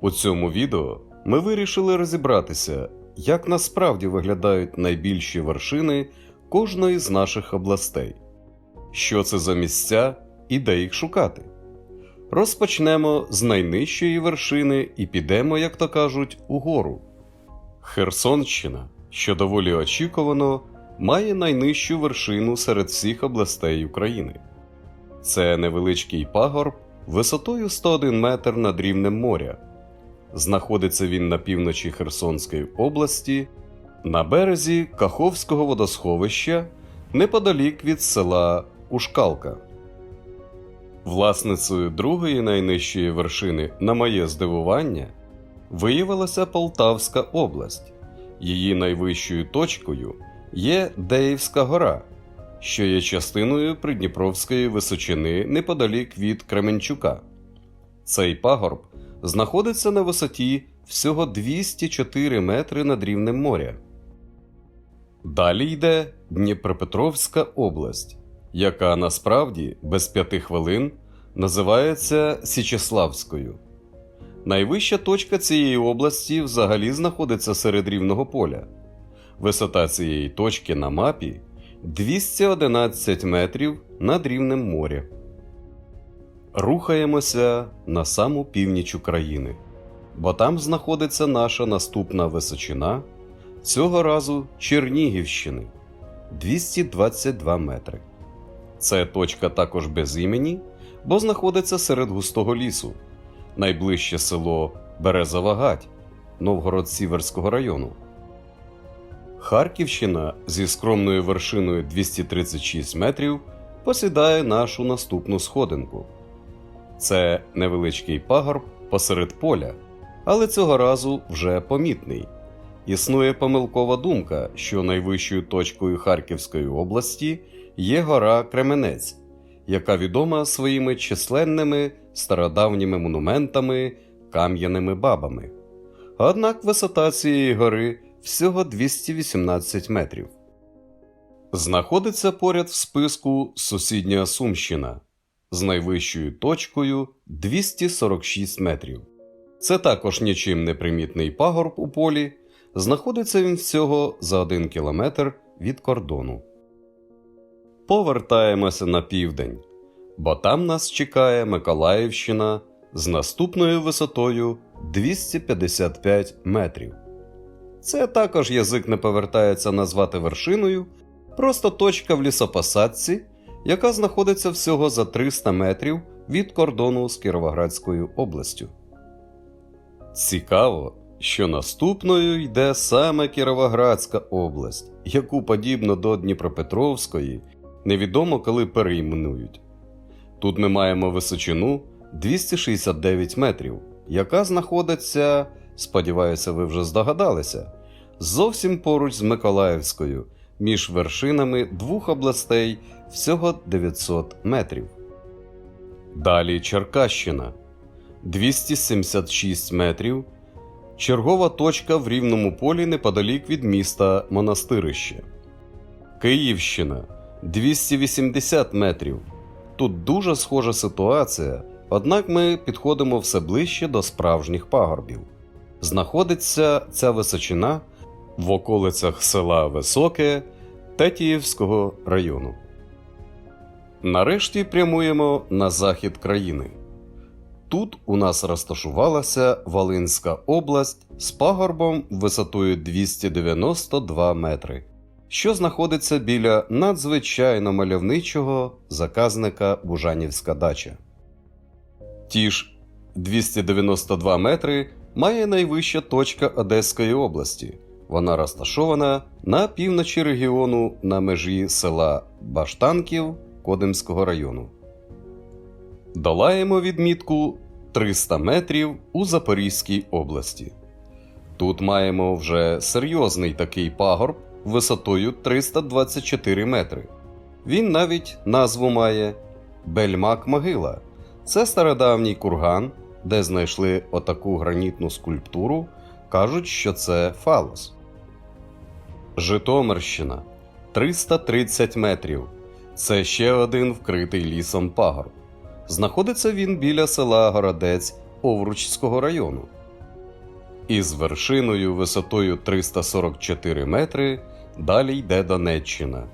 У цьому відео ми вирішили розібратися, як насправді виглядають найбільші вершини кожної з наших областей, що це за місця і де їх шукати. Розпочнемо з найнижчої вершини і підемо, як то кажуть, угору. Херсонщина, що доволі очікувано, має найнижчу вершину серед всіх областей України. Це невеличкий пагорб висотою 101 метр над рівнем моря. Знаходиться він на півночі Херсонської області, на березі Каховського водосховища, неподалік від села Ушкалка. Власницею другої найнижчої вершини, на моє здивування, виявилася Полтавська область. Її найвищою точкою є Деївська гора, що є частиною Придніпровської височини неподалік від Кременчука. Цей пагорб знаходиться на висоті всього 204 метри над рівнем моря. Далі йде Дніпропетровська область, яка насправді без п'яти хвилин називається Січеславською. Найвища точка цієї області взагалі знаходиться серед рівного поля. Висота цієї точки на мапі 211 метрів над рівнем моря. Рухаємося на саму північ України, бо там знаходиться наша наступна височина цього разу Чернігівщини 222 метри. Це точка також без імені, бо знаходиться серед густого лісу, найближче село Березова Гать Новгород-Сіверського району. Харківщина зі скромною вершиною 236 метрів посідає нашу наступну сходинку. Це невеличкий пагорб посеред поля, але цього разу вже помітний. Існує помилкова думка, що найвищою точкою Харківської області є гора Кременець, яка відома своїми численними стародавніми монументами, кам'яними бабами. Однак висота цієї гори всього 218 метрів. Знаходиться поряд в списку сусідня Сумщина з найвищою точкою 246 метрів. Це також нічим не примітний пагорб у полі. Знаходиться він всього за 1 кілометр від кордону. Повертаємося на південь, бо там нас чекає Миколаївщина з наступною висотою 255 метрів. Це також язик не повертається назвати вершиною, просто точка в лісопосадці, яка знаходиться всього за 300 метрів від кордону з Кіровоградською областю. Цікаво, що наступною йде саме Кіровоградська область, яку подібно до Дніпропетровської невідомо коли перейменують. Тут ми маємо височину 269 метрів, яка знаходиться, сподіваюся, ви вже здогадалися, зовсім поруч з Миколаївською, між вершинами двох областей всього 900 метрів. Далі Черкащина 276 метрів. Чергова точка в рівному полі неподалік від міста Монастирище. Київщина 280 метрів. Тут дуже схожа ситуація, однак ми підходимо все ближче до справжніх пагорбів. Знаходиться ця височина в околицях села Високе Тетіївського району. Нарешті прямуємо на захід країни. Тут у нас розташувалася Волинська область з пагорбом висотою 292 метри, що знаходиться біля надзвичайно мальовничого заказника Бужанівська дача. Ті ж 292 метри має найвища точка Одеської області. Вона розташована на півночі регіону на межі села Баштанків Кодимського району. Долаємо відмітку 300 метрів у Запорізькій області. Тут маємо вже серйозний такий пагорб висотою 324 метри. Він навіть назву має Бельмак Могила. Це стародавній курган, де знайшли отаку гранітну скульптуру. Кажуть, що це фалос. Житомирщина 330 метрів. Це ще один вкритий лісом пагорб. Знаходиться він біля села Городець Овручського району. Із вершиною висотою 344 метри далі йде Донеччина.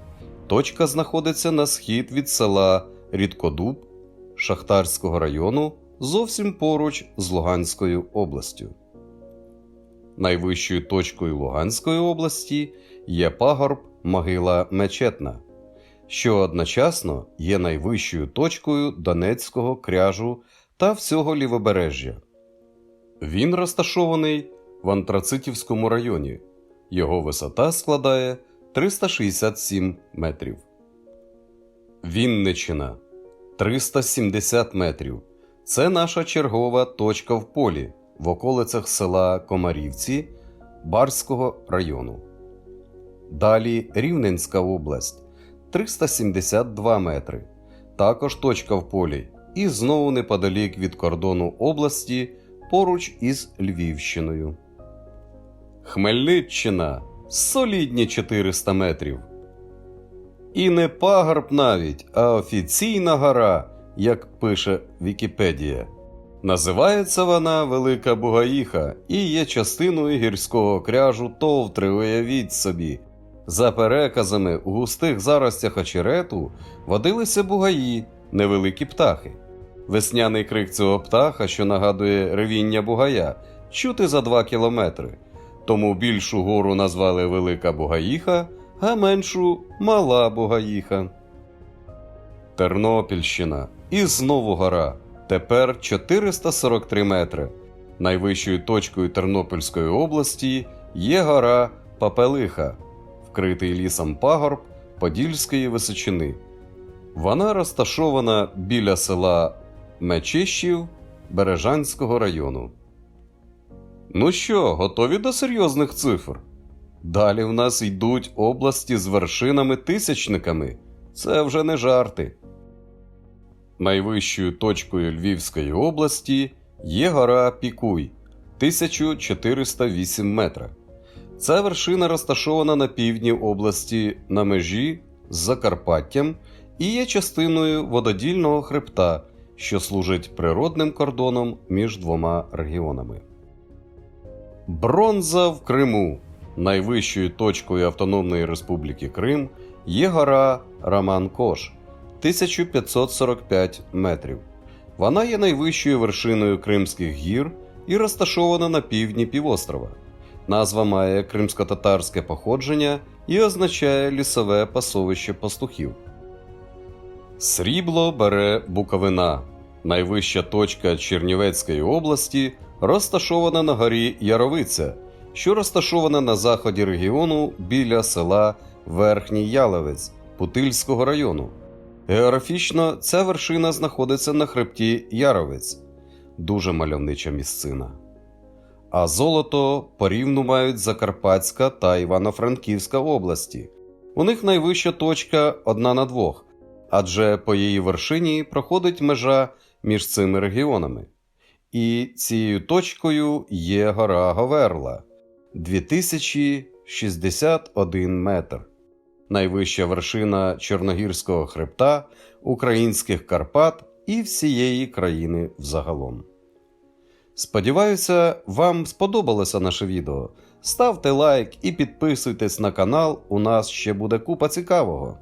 Точка знаходиться на схід від села Рідкодуб Шахтарського району зовсім поруч з Луганською областю. Найвищою точкою Луганської області є пагорб Могила Мечетна, що одночасно є найвищою точкою Донецького кряжу та всього лівобережжя. Він розташований в Антрацитівському районі. Його висота складає 367 метрів. Вінничина 370 метрів. Це наша чергова точка в полі в околицях села Комарівці Барського району. Далі Рівненська область 372 метри. Також точка в полі. І знову неподалік від кордону області поруч із Львівщиною. Хмельниччина солідні 400 метрів. І не пагорб навіть, а офіційна гора, як пише Вікіпедія. Називається вона Велика Бугаїха і є частиною гірського кряжу Товтри, уявіть собі. За переказами, у густих заростях очерету водилися бугаї, невеликі птахи. Весняний крик цього птаха, що нагадує ревіння бугая, чути за два кілометри. Тому більшу гору назвали Велика Бугаїха, а меншу Мала Бугаїха. Тернопільщина і знову гора. Тепер 443 метри. Найвищою точкою Тернопільської області є гора Папелиха, вкритий лісом пагорб Подільської височини. Вона розташована біля села Мечищів Бережанського району. Ну що, готові до серйозних цифр? Далі в нас йдуть області з вершинами-тисячниками. Це вже не жарти. Найвищою точкою Львівської області є гора Пікуй 1408 метра. Ця вершина розташована на півдні області на межі з Закарпаттям і є частиною вододільного хребта, що служить природним кордоном між двома регіонами. Бронза в Криму. Найвищою точкою Автономної Республіки Крим є гора Раман-Кош 1545 метрів. Вона є найвищою вершиною Кримських гір і розташована на півдні півострова. Назва має кримсько-татарське походження і означає лісове пасовище пастухів. Срібло бере Буковина. Найвища точка Чернівецької області розташована на горі Яровиця, що розташована на заході регіону біля села Верхній Яловець Путильського району. Географічно ця вершина знаходиться на хребті Яровець, дуже мальовнича місцина. А золото порівну мають Закарпатська та Івано-Франківська області. У них найвища точка одна на двох, адже по її вершині проходить межа між цими регіонами. І цією точкою є гора Говерла 2061 метр. Найвища вершина Чорногірського хребта, українських Карпат і всієї країни взагалом. Сподіваюся, вам сподобалося наше відео. Ставте лайк і підписуйтесь на канал, у нас ще буде купа цікавого.